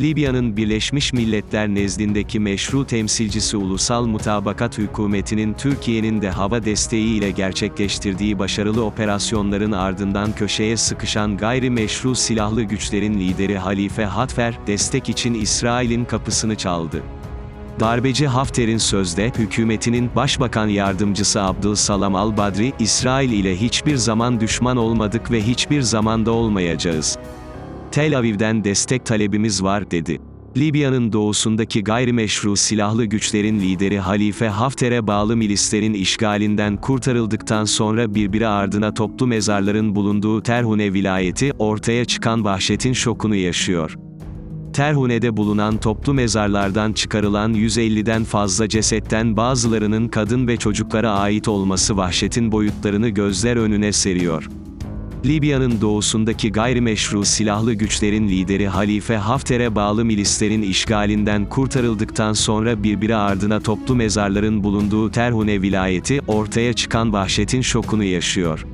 Libya'nın Birleşmiş Milletler nezdindeki meşru temsilcisi Ulusal Mutabakat Hükümeti'nin Türkiye'nin de hava desteği ile gerçekleştirdiği başarılı operasyonların ardından köşeye sıkışan gayrimeşru silahlı güçlerin lideri Halife Hafter, destek için İsrail'in kapısını çaldı. Darbeci Hafter'in sözde, hükümetinin başbakan yardımcısı Abdülsalam al-Badri, İsrail ile hiçbir zaman düşman olmadık ve hiçbir zamanda olmayacağız. Tel Aviv'den destek talebimiz var, dedi. Libya'nın doğusundaki gayrimeşru silahlı güçlerin lideri Halife Hafter'e bağlı milislerin işgalinden kurtarıldıktan sonra birbiri ardına toplu mezarların bulunduğu Terhune vilayeti, ortaya çıkan vahşetin şokunu yaşıyor. Terhune'de bulunan toplu mezarlardan çıkarılan 150'den fazla cesetten bazılarının kadın ve çocuklara ait olması vahşetin boyutlarını gözler önüne seriyor. Libya'nın doğusundaki gayrimeşru silahlı güçlerin lideri Halife Hafter'e bağlı milislerin işgalinden kurtarıldıktan sonra birbiri ardına toplu mezarların bulunduğu Terhune vilayeti, ortaya çıkan vahşetin şokunu yaşıyor.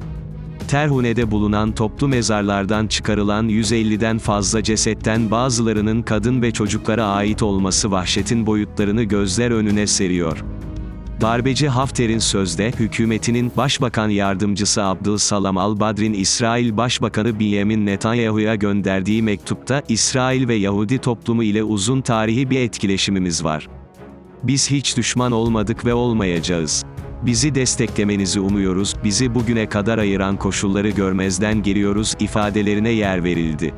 Terhune'de bulunan toplu mezarlardan çıkarılan 150'den fazla cesetten bazılarının kadın ve çocuklara ait olması vahşetin boyutlarını gözler önüne seriyor. Darbeci Hafter'in sözde, hükümetinin başbakan yardımcısı Abdülsalam al-Badrin İsrail Başbakanı Benjamin Netanyahu'ya gönderdiği mektupta, İsrail ve Yahudi toplumu ile uzun tarihi bir etkileşimimiz var. Biz hiç düşman olmadık ve olmayacağız. Bizi desteklemenizi umuyoruz, bizi bugüne kadar ayıran koşulları görmezden geliyoruz ifadelerine yer verildi.